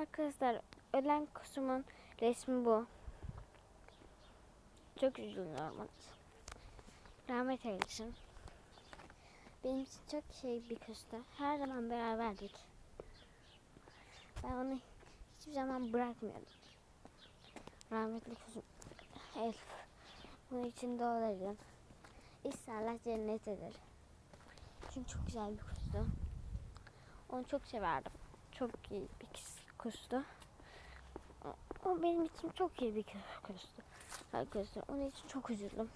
Arkadaşlar ölen kusumun resmi bu. Çok üzülüyorum ona. Rahmet eylesin. Benim için çok şey bir kustu. Her zaman beraberdik. Ben onu hiçbir zaman bırakmıyordum. Rahmetli kuzum Elif. Bunun için dua edin. İnşallah cennet eder. Çünkü çok güzel bir kustu. Onu çok severdim. Çok iyi bir kis- kustu. O- benim için çok iyi bir kustu. Arkadaşlar onun için çok üzüldüm.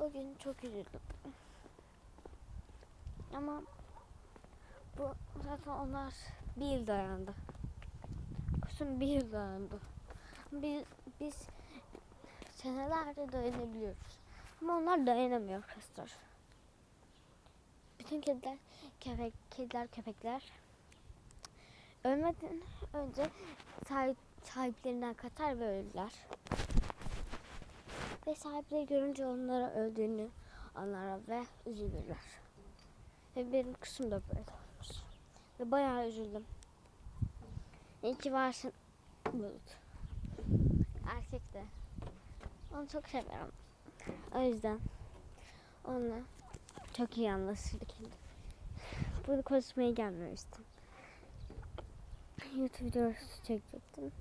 O gün çok üzüldüm. Ama bu zaten onlar bir yıl dayandı. Kusum bir yıl dayandı. Biz, biz senelerce dayanabiliyoruz. Ama onlar dayanamıyor arkadaşlar. Bütün kediler, köpek, kediler, köpekler ölmeden önce sahip, sahiplerinden kaçar ve ölürler. Ve sahipleri görünce onlara öldüğünü anlar ve üzülürler. Ve benim kızım da böyle olmuş. Ve bayağı üzüldüm. İyi ki varsın Bulut. Erkek de. Onu çok seviyorum. O yüzden onunla çok iyi anlaşırdık. Bunu konuşmaya gelmemiştim. YouTube videosu çekecektim.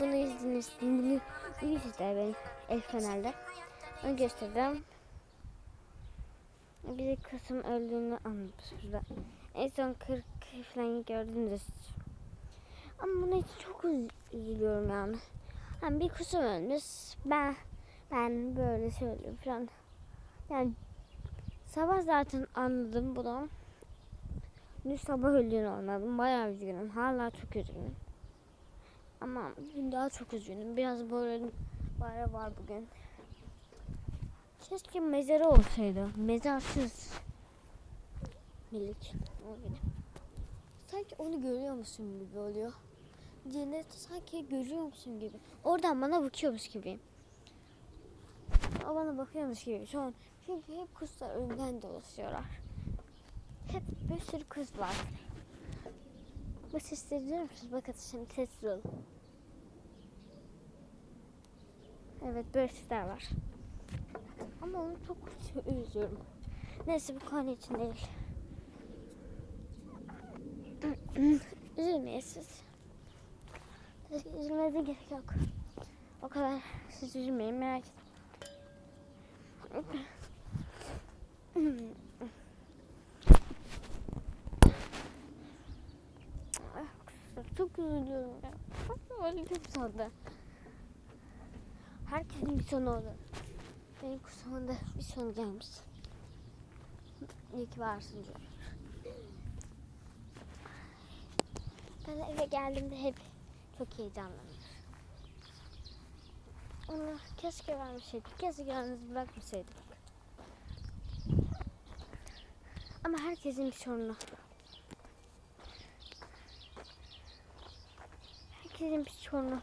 Bunu izlediniz. Bunu izler benim el fenerle. Onu göstereceğim. Bir kısım öldüğünü anlatmış burada. En son 40 falan gördünüz. Ama buna için çok üz- üzülüyorum yani. Hani bir kısım ölmüş. Ben ben böyle söylüyorum falan. Yani sabah zaten anladım bunu. Dün sabah öldüğünü anladım. Bayağı üzgünüm. Hala çok üzgünüm. Ama bugün daha çok üzgünüm. Biraz böyle bara var bugün. Keşke mezarı olsaydı. Mezarsız. Benim. Sanki onu görüyor musun gibi oluyor. Cenneti sanki görüyor musun gibi. Oradan bana bakıyormuş gibi. O bana bakıyormuş gibi. Şu an çünkü hep kızlar önden dolaşıyorlar. Hep bir sürü kız var. Bu sesleri duyuyor musunuz? Bakın şimdi sessiz olun. Evet böyle sesler var. Ama onu çok üzüyorum. Neyse bu konu için değil. Üzülmeyin siz. Üzülmenize gerek yok. O kadar siz üzülmeyin merak etmeyin. Çok üzülüyorum ya. Öldüm sonunda. Herkesin bir sonu olur. Benim kusamında bir sonu gelmiş. İyi ki varsın diyor. Ben eve geldiğimde hep çok heyecanlanıyorum. Onu keşke vermeseydik. Keşke yalnız bırakmasaydık. Ama herkesin bir sorunu. herkesin bir sorunu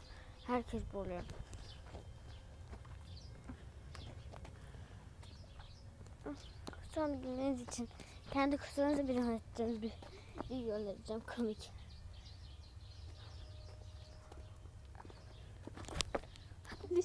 herkes buluyor. Son gününüz için kendi kusurlarınızı bir anlatacağım. Bir video önereceğim komik. Hadi